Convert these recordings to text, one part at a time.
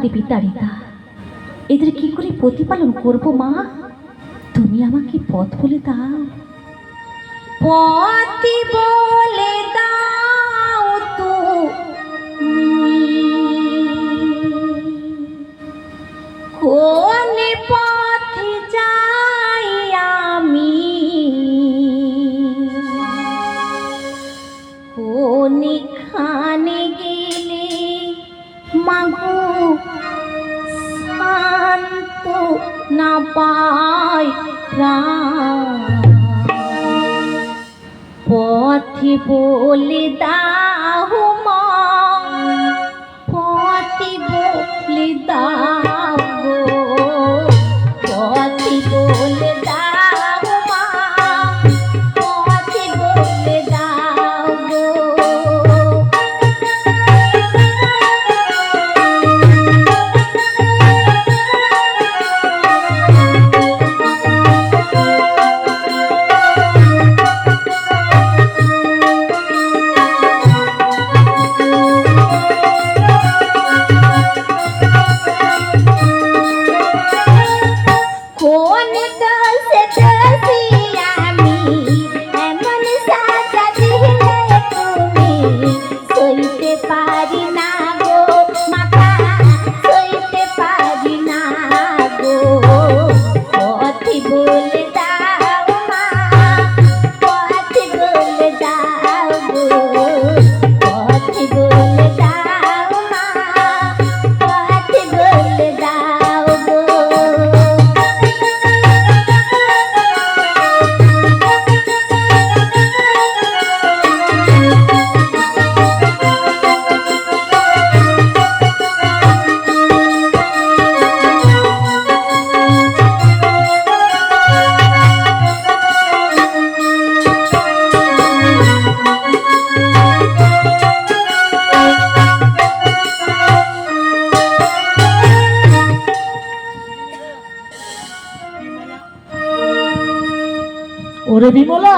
হতে বিতাড়িতা এদের কি করে প্রতিপালন করব মা? তুমি আমাকে পথ বলে দাও। পথি বলে দাও তো কোন প্রাণ। পথে বলে মা পথে বলে দাও বিমলা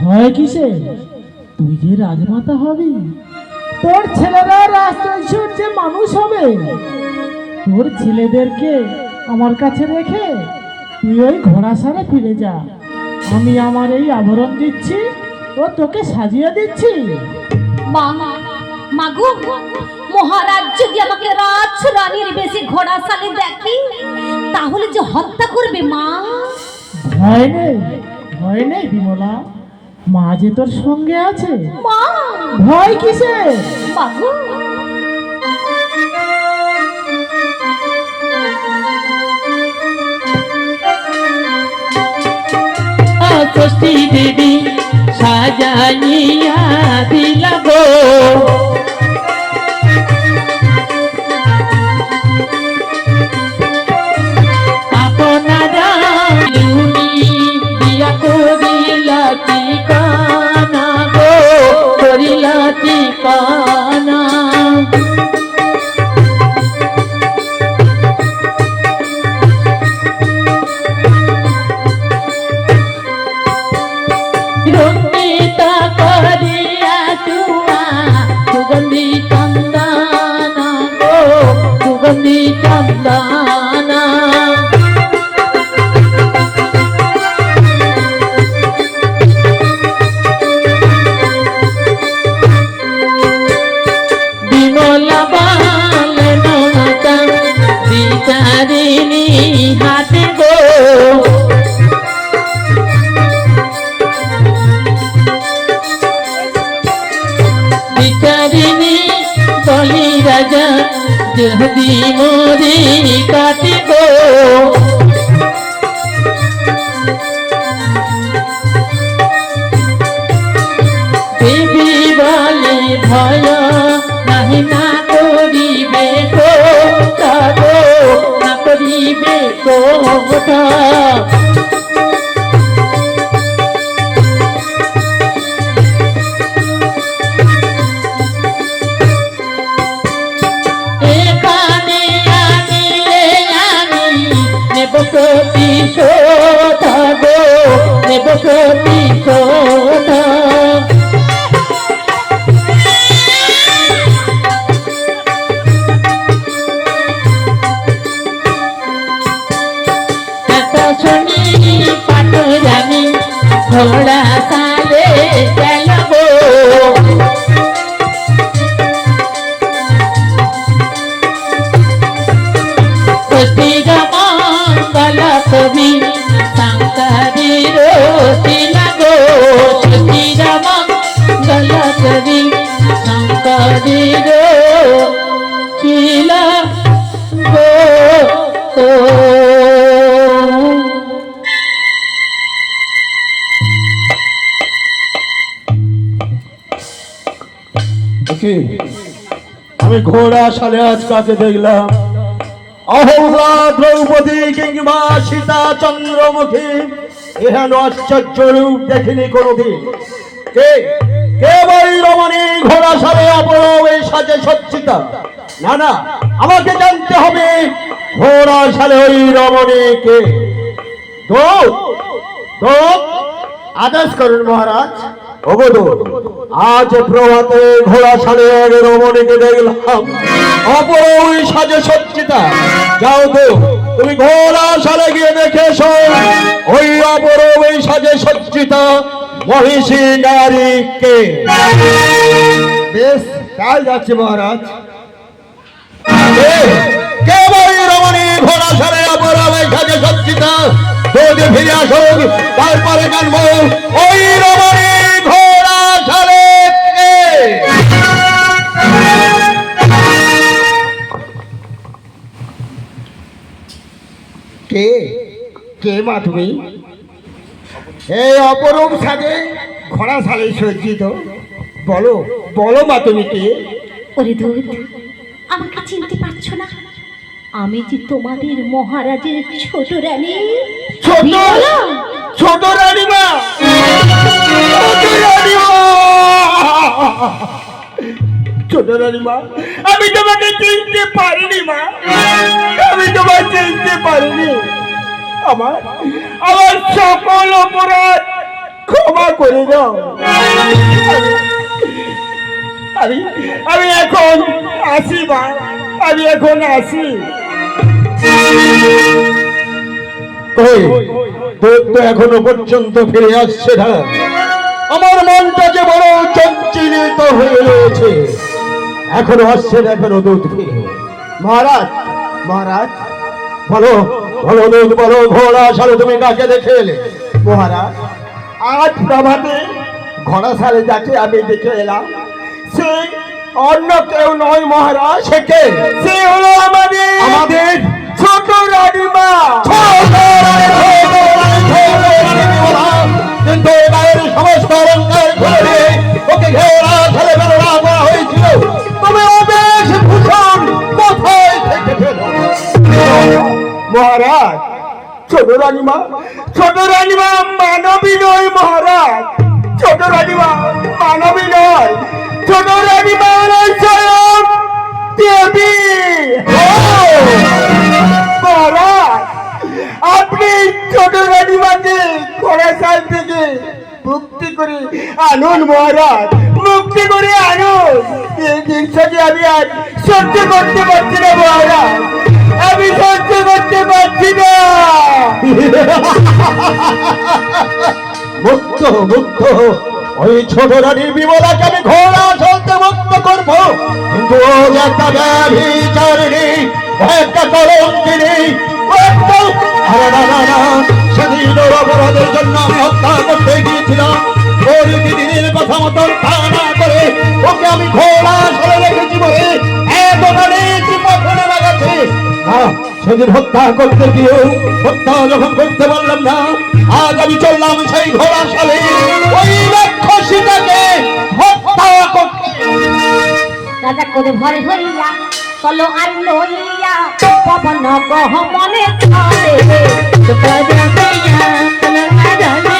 ভয় কিসে? তুই যে রাজমাতা হবি। তোর ছেলেরা রাষ্ট্রৈশ্বর্যে মানুষ হবে। তোর ছেলেদেরকে আমার কাছে রেখে তুই ওই ঘোড়া সারে ফিরে যা। আমি আমার এই আবরণ দিচ্ছি ও তোকে সাজিয়ে দিচ্ছি। মা মাগু মহারাজ যদি আমাকে রাজ রানীর বেশি ঘোড়া সালে দেখে তাহলে যে হত্যা করবে মা? ভয় নেই। ভয় নেই বিমলা? মা যে তোর সঙ্গে আছে। মা! ভয় কিসে দেবী সাজানিয়া দিলা হাতে গো। বিচারিণী বলি রাজা, যদি মোরি কাটিব দেবী বলে, ভয় নাহি না করিবে গো না গো কথা আমি ঘোড়া সালে আজ কাকে দেখলাম? অহংলা দ্রৌপদী কিংবা সীতা চন্দ্রমুখী এহেন আশ্চর্য রূপ দেখিনি কোনোদিন। কে? কে বই রমণী ঘোড়া সালে অপরব এই সাজে সজ্জিতা? না না, আমাকে জানতে হবে ঘোড়া সালে ওই রমণী কে? দৌড় দৌড়, আদেশ করুন মহারাজ। আজ প্রভাতে ঘোড়া সাড়ে রমণীকে দেখলাম। অপর ওই সাজে সজ্জিতা যাও তো তুমি ঘোড়া সালে গিয়ে দেখে এসো। ওই অপর ওই সাজে সজ্জিতা মহিষী নারীকে বেশ তাই যাচ্ছে মহারাজ। কে? বই রমণী ঘোড়া সারে অপরাধে সাজে সজ্জিত? যদি ফিরে তারপরে জানব ওই রমণী কে মা তুমি? এই অপরূপ সাজে ঘোড়া সালে সজ্জিত বলো বলো মা তুমি কে? ওরে দুধ আমাকে চিনতে পারছ না? আমি যে তোমাদের মহারাজের ছোট রানী। ছোট। ছোট রানীমা ছোট রানীমা ছোট রানীমা আমি তোমাকে চিনতে পারিনি মা। আমি তোমাকে চিনতে পারিনি। আমার আমার সকল অপরাধ ক্ষমা করে দাও। আমি আমি এখন আসি মা। আমি এখন আসি তো এখনও পর্যন্ত ফিরে আসছে না। আমার মনটা যে বড় চঞ্চলিত হয়ে রয়েছে এখনও আসছে না এখনও দুধ ফিরে মহারাজ মহারাজ বলো। বলো দুধ বলো ঘোড়া সালে তুমি কাকে দেখে এলে? মহারাজ আজ প্রভাতে ঘোড়া সালে যাকে আমি দেখে এলাম সে অন্য কেউ নয় মহারাজ। সে কে? সে হলো আমাদের আমাদের ছোট রানীমা। ছোট। কিন্তু গায়ের সমস্ত অলঙ্কার খুলে ওকে ঘেরা করা হয়েছিল। মহারাজ। ছোট রানীমা ছোট রানীমা, মানবী নয় মহারাজ। ছোট রানীমা, মানবী নয়। ছোট রানীমা স্বয়ং দেবী। মহারাজ, আপনি ছোট রানীমাকে খোরাসান থেকে মুক্তি করে আনুন মহারাজ। মুক্তি করে এই জিনিসটাকে আমি আর সহ্য করতে পারছি না, মহারাজ। আমি সহ্য করতে পারছি না। মুক্ত মুক্ত। ওই ছোট রানীর বিমলাকে আমি ঘোড়া চলতে মুক্ত করব। কিন্তু ও একটা ব্যভিচারিণী ও একটা কলঙ্কিনী। ও একটা আরে না না না, সেদিন অপরাধের জন্য আমি হত্যা করতে গিয়েছিলাম। কথা মতন আমি ঘোড়া চলে রেখেছি বলে এত অনেক পথনে লাগাচ্ছে। সেদিন হত্যা করতে গিয়ে হত্যা যখন করতে পারলাম না আজ আমি চললাম সেই ঘোড়া সালে ওই রাক্ষসীটাকে হত্যা করতে। রাজা করে ভরে হইয়া চলো আর লইয়া পবন গহ মনে চলে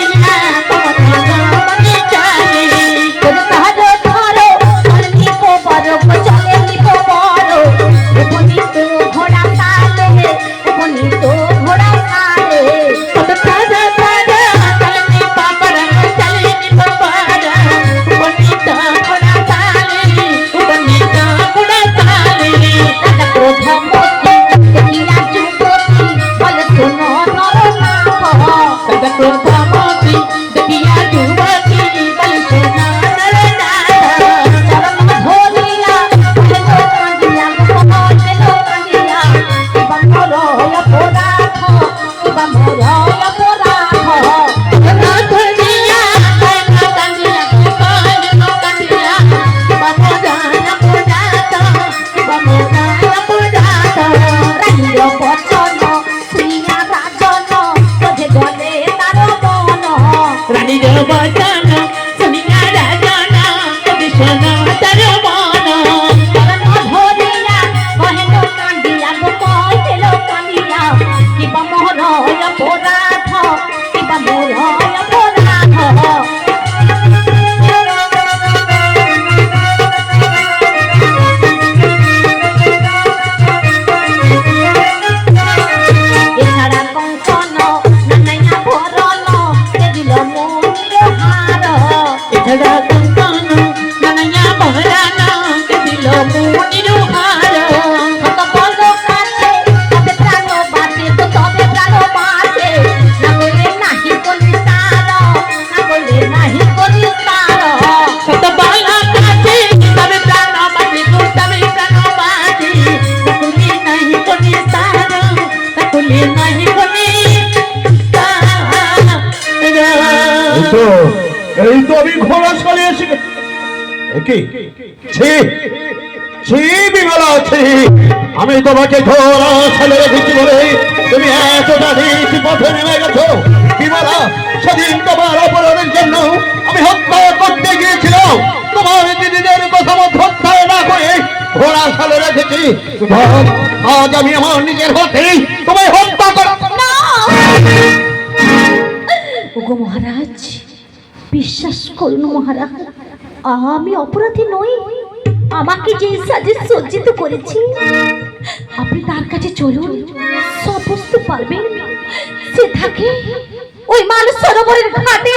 আমি তোমাকে তুমি আমি হত্যা করতে গিয়েছিলাম। তোমার দিদিদের কথা মতো না করে ঘোড়া ছেলে রেখেছি আজ আমি আমার নিজের হাতেই তোমায় হত্যা কর মহারাজ, বিশ্বাস করুন মহারাজ আমি অপরাধী নই। আমাকে যে সাজে সজ্জিত করেছি, আপনি তার কাছে চলুন, সব বুঝতে পারবেন। সে থাকে ওই মানুষ সরোবরের ঘাটে।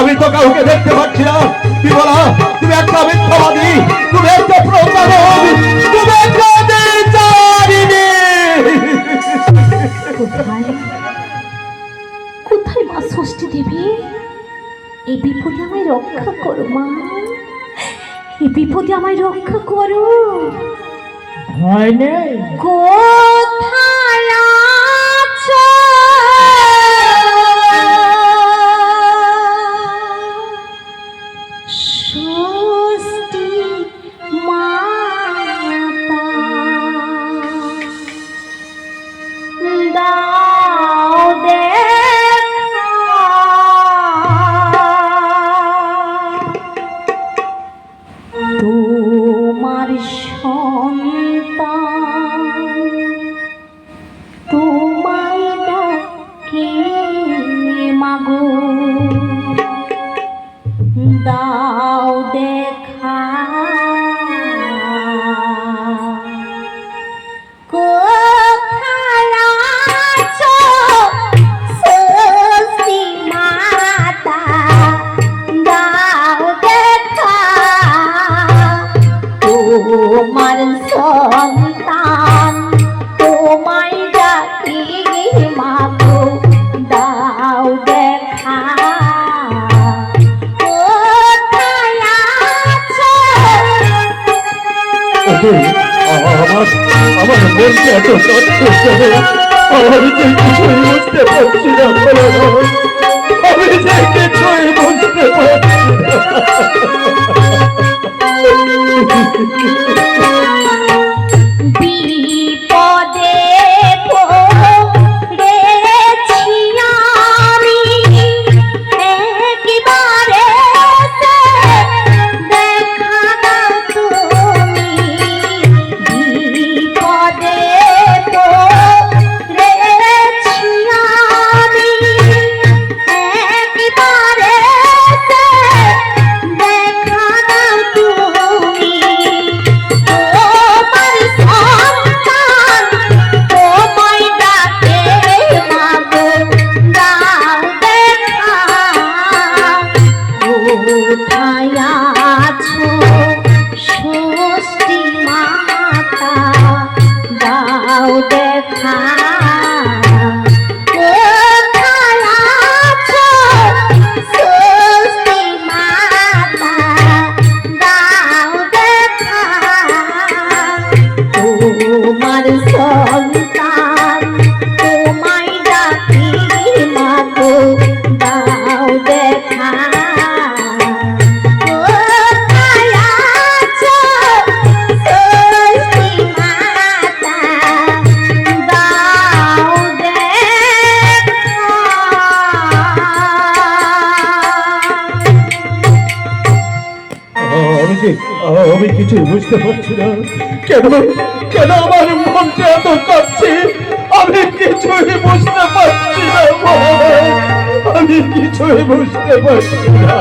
আমি তো কাউকে দেখতে পাচ্ছি না। বিমলা তুমি একটা মিথ্যাবাদী। তুমি একটা প্রতারক তুমি একটা কোথায়? কোথায় মা ষষ্ঠী দেবী? এই বিপদে আমায় রক্ষা করো মা। এই বিপদে আমায় রক্ষা করো। ভয় নেই। কোথায় আমার আমার মনকে এত কষ্ট করে আমি যে কিছুই বুঝতে পারছি না। আমি বুঝতে পারছি কিছুই বুঝতে পারছি না। কেন কেন আমার মনটা এত কাঁপছে? আমি কিছুই বুঝতে পারছি না আমি কিছুই বুঝতে পারছি না।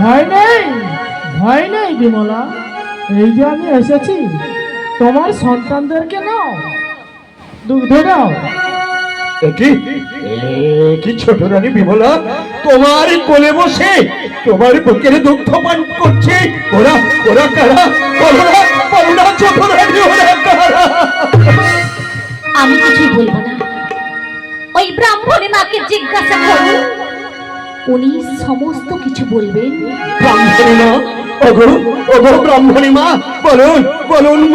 ভয় নেই ভয় নেই বিমলা। এই যে আমি এসেছি, তোমার সন্তানদেরকে নাও, দুগ্ধ দাও কি? কি ছোট রানী বিমলা? তোমার কোলে বসে তোমার বুকের দুগ্ধ পান করছে। ওরা ওরা কারা? ওরা ওরা ছোট রানী ওরা কারা? আমি কিছুই বলব না। ওই ব্রাহ্মণী মাকে জিজ্ঞাসা করুন উনি সমস্ত কিছু বলবেন। ব্রাহ্মণী মা ওগো ওগো ব্রাহ্মণী মা বলুন বলুন